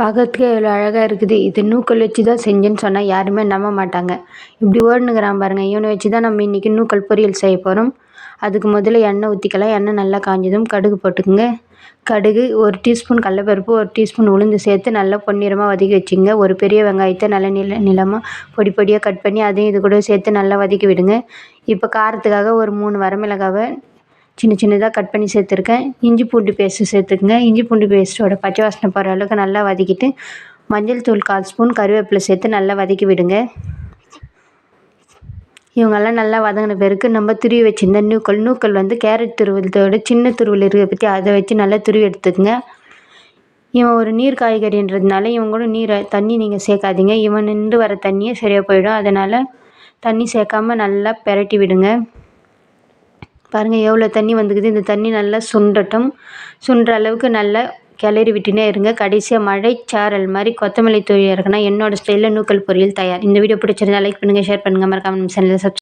பார்க்கறதுக்கே எவ்வளோ அழகாக இருக்குது. இது நூக்கல் வச்சு தான் செஞ்சேன்னு சொன்னால் யாருமே நம்ப மாட்டாங்க. இப்படி ஓடுனுக்கிறான் பாருங்கள் இவனை வச்சு தான் நம்ம இன்றைக்கி நூக்கல் பொரியல் செய்ய போகிறோம் அதுக்கு முதல்ல எண்ணெய் ஊற்றிக்கலாம் எண்ணெய் நல்லா காஞ்சதும் கடுகு போட்டுக்குங்க. கடுகு ஒரு டீஸ்பூன் கடலப்பருப்பு ஒரு டீஸ்பூன் உளுந்து சேர்த்து நல்லா பொன்னிறமாக வதக்கி வச்சுங்க ஒரு பெரிய வெங்காயத்தை நல்லா நில நிலமாக பொடி பொடியாக கட் பண்ணி அதையும் இது கூட சேர்த்து நல்லா வதக்கி விடுங்க. இப்போ காரத்துக்காக ஒரு மூணு வரமிளகாவை சின்ன சின்னதாக கட் பண்ணி சேர்த்துருக்கேன். இஞ்சி பூண்டு பேஸ்ட்டு சேர்த்துக்குங்க. இஞ்சி பூண்டு பேஸ்ட்டோட பச்சை வாசனை போகிற அளவுக்கு நல்லா வதக்கிட்டு மஞ்சள் தூள் கால் ஸ்பூன் கருவேப்பிலை சேர்த்து நல்லா வதக்கி விடுங்க. இவங்கெல்லாம் நல்லா வதங்கின பிறகு நம்ம துருவி வச்சுருந்த நூக்கல் நூக்கல் வந்து கேரட் துருவலத்தோட சின்ன துருவல் இருக்கிறத பற்றி அதை வச்சு நல்லா துருவி எடுத்துக்கோங்க. இவன் ஒரு நீர் காய்கறின்றதுனால இவன் கூட நீரை தண்ணி நீங்கள் சேர்க்காதீங்க. இவன் நின்று வர தண்ணியே சரியாக போயிடும். அதனால் தண்ணி சேர்க்காம நல்லா பெரட்டி விடுங்க. பாருங்கள் எவ்வளோ தண்ணி வந்துக்குது. இந்த தண்ணி நல்லா சுண்டட்டும். சுண்டுற அளவுக்கு நல்லா கிளறி விட்டுனே இருங்க. கடைசியாக மழைச்சாரல் மாதிரி கொத்தமல்லி தூவி இறக்குனா என்னோடய ஸ்டைலில் நூக்கல் பொரியல் தயார். இந்த வீடியோ பிடிச்சிருந்தா லைக் பண்ணுங்கள் ஷேர் பண்ணுங்கள் மறக்காமல் நம்ம சேனலில் சப்ஸ்கிரைப்